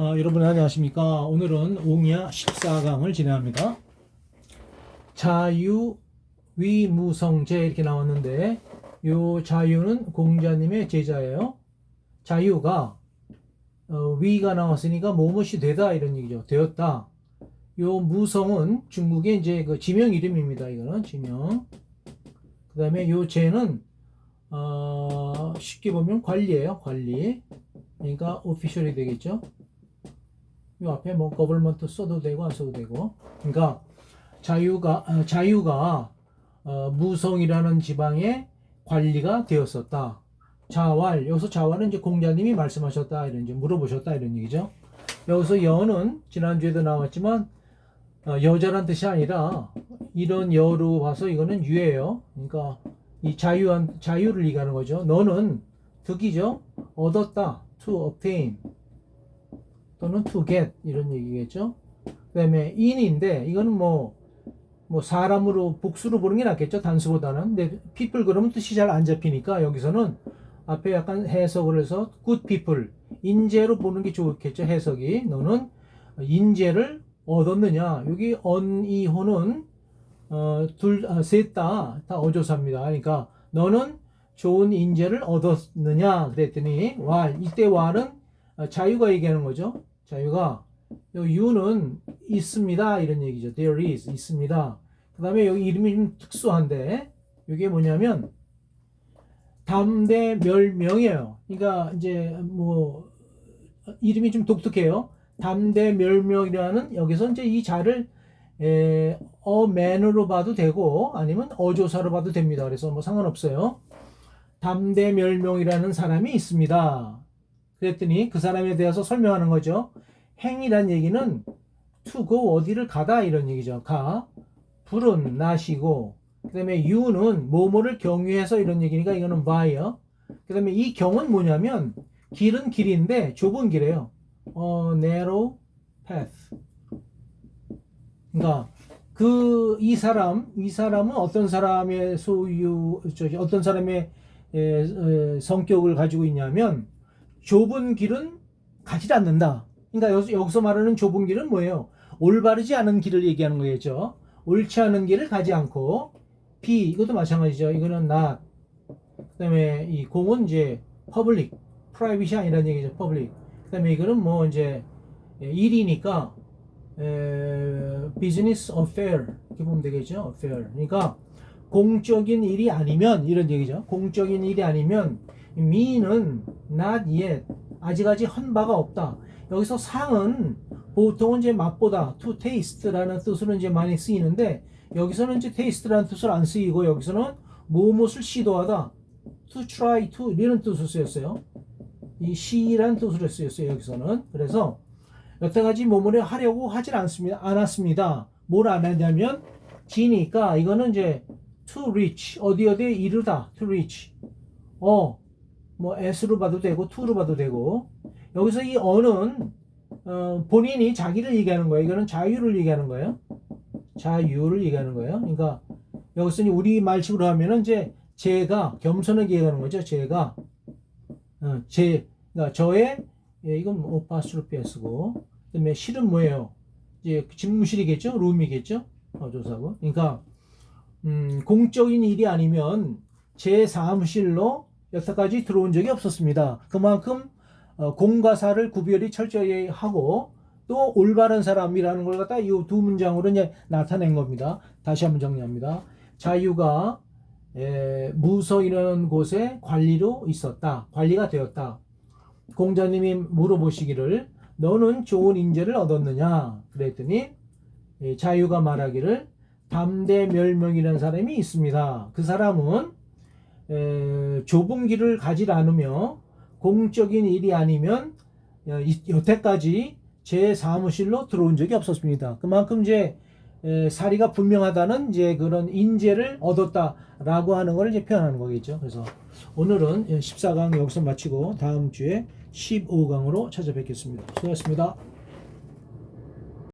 어, 여러분 안녕하십니까. 오늘은 옹야 14강을 진행합니다. 자유, 위무성제 이렇게 나왔는데 요 자유는 공자님의 제자예요. 자유가 어, 위가 나왔으니까 뭐뭇이 되다 이런 얘기죠. 되었다. 요 무성은 중국의 이제 그 지명 이름입니다. 이거는 지명. 그 다음에 요 제는 어, 쉽게 보면 관리예요. 관리. 그러니까 오피셜이 되겠죠. 요 앞에 뭐 거벌먼트 써도 되고 안 써도 되고. 그러니까 자유가 어, 자유가 어, 무성이라는 지방의 관리가 되었었다. 자왈 여기서 자왈은 이제 공자님이 말씀하셨다 이런 이제 물어보셨다 이런 얘기죠. 여기서 여는 지난주에도 나왔지만 어, 여자란 뜻이 아니라 이런 여로 봐서 이거는 유예요. 그러니까 이 자유한 자유를 얘기하는 거죠. 너는 득이죠. 얻었다. to obtain 또는 to get 이런 얘기겠죠. 그다음에 in인데 이거는 뭐, 뭐 사람으로 복수로 보는 게 낫겠죠. 단수보다는. 근데 people 그러면 뜻이 잘 안 잡히니까 여기서는 앞에 약간 해석을 해서 good people 인재로 보는 게 좋겠죠. 해석이 너는 인재를 얻었느냐. 여기 언이호는 어, 둘, 아, 셋 다, 다 어조사입니다. 그러니까, 너는 좋은 인재를 얻었느냐? 그랬더니, 와, 이때 와는 어, 자유가 얘기하는 거죠. 자유가, 요 유는 있습니다. 이런 얘기죠. There is, 있습니다. 그 다음에 여기 이름이 좀 특수한데, 이게 뭐냐면, 담대 멸명이에요. 그러니까, 이제, 뭐, 이름이 좀 독특해요. 담대 멸명이라는, 여기서 이제 이 자를 에, 어맨으로 봐도 되고 아니면 어조사로 봐도 됩니다. 그래서 뭐 상관없어요. 담대 멸명이라는 사람이 있습니다. 그랬더니 그 사람에 대해서 설명하는 거죠. 행이란 얘기는 to go 어디를 가다 이런 얘기죠. 가 불은 나시고 그다음에 유는 뭐뭐를 경유해서 이런 얘기니까 이거는 by요. 그다음에 이 경은 뭐냐면 길은 길인데 좁은 길이에요. 어, narrow path. 그러니까 그 이 사람 이 사람은 어떤 사람의 소유 저기 어떤 사람의 에, 에, 성격을 가지고 있냐면 좁은 길은 가지 않는다. 그러니까 여기서, 말하는 좁은 길은 뭐예요? 올바르지 않은 길을 얘기하는 거겠죠. 옳지 않은 길을 가지 않고 B 이것도 마찬가지죠. 이거는 not 그다음에 이 공은 이제 public, private이 아니라는 얘기죠. public. 그다음에 이거는 뭐 이제 일이니까 에, business affair 이렇게 보면 되겠죠. affair. 그러니까 공적인 일이 아니면 이런 얘기죠. 공적인 일이 아니면 me는 not yet 아직까지 헌 바가 없다. 여기서 상은 보통은 이제 맛보다 to taste라는 뜻으로 이제 많이 쓰이는데 여기서는 이제 taste라는 뜻을 안 쓰이고 여기서는 무엇을 시도하다 to try to 이런 뜻으로 쓰였어요. 이 시라는 뜻으로 쓰였어요. 여기서는 그래서 여태까지 뭐뭐를 하려고 하질 않습니다. 않았습니다. 뭘 안 했냐면 지니까 이거는 이제 to reach 어디 어디에 이르다 to reach 어 뭐 s로 봐도 되고 to로 봐도 되고 여기서 이 어는 어, 본인이 자기를 얘기하는 거예요. 이거는 자유를 얘기하는 거예요. 자유를 얘기하는 거예요. 그러니까 여기서 우리 말식으로 하면은 이제 제가 겸손하게 얘기하는 거죠. 제가 어, 제 그러니까 저의 예, 이건 뭐 오파스로피에 쓰고 그다음에 실은 뭐예요? 이제 집무실이겠죠? 룸이겠죠? 어, 조사고. 그러니까 음, 공적인 일이 아니면 제 사무실로 여태까지 들어온 적이 없었습니다. 그만큼 어, 공과 사를 구별이 철저히 하고 또 올바른 사람이라는 걸 갖다 이 두 문장으로 이제 나타낸 겁니다. 다시 한번 정리합니다. 자유가 에, 무서이라는 곳에 관리로 있었다. 관리가 되었다. 공자님이 물어보시기를 너는 좋은 인재를 얻었느냐? 그랬더니 예, 자유가 말하기를 담대멸명이라는 사람이 있습니다. 그 사람은 에, 좁은 길을 가지 않으며 공적인 일이 아니면 어, 이- 여태까지 제 사무실로 들어온 적이 없었습니다. 그만큼 이제 에, 사리가 분명하다는 이제 그런 인재를 얻었다라고 하는 걸 이제 표현하는 거겠죠. 그래서 오늘은 14강 여기서 마치고 다음 주에 15강으로 찾아뵙겠습니다. 수고하셨습니다.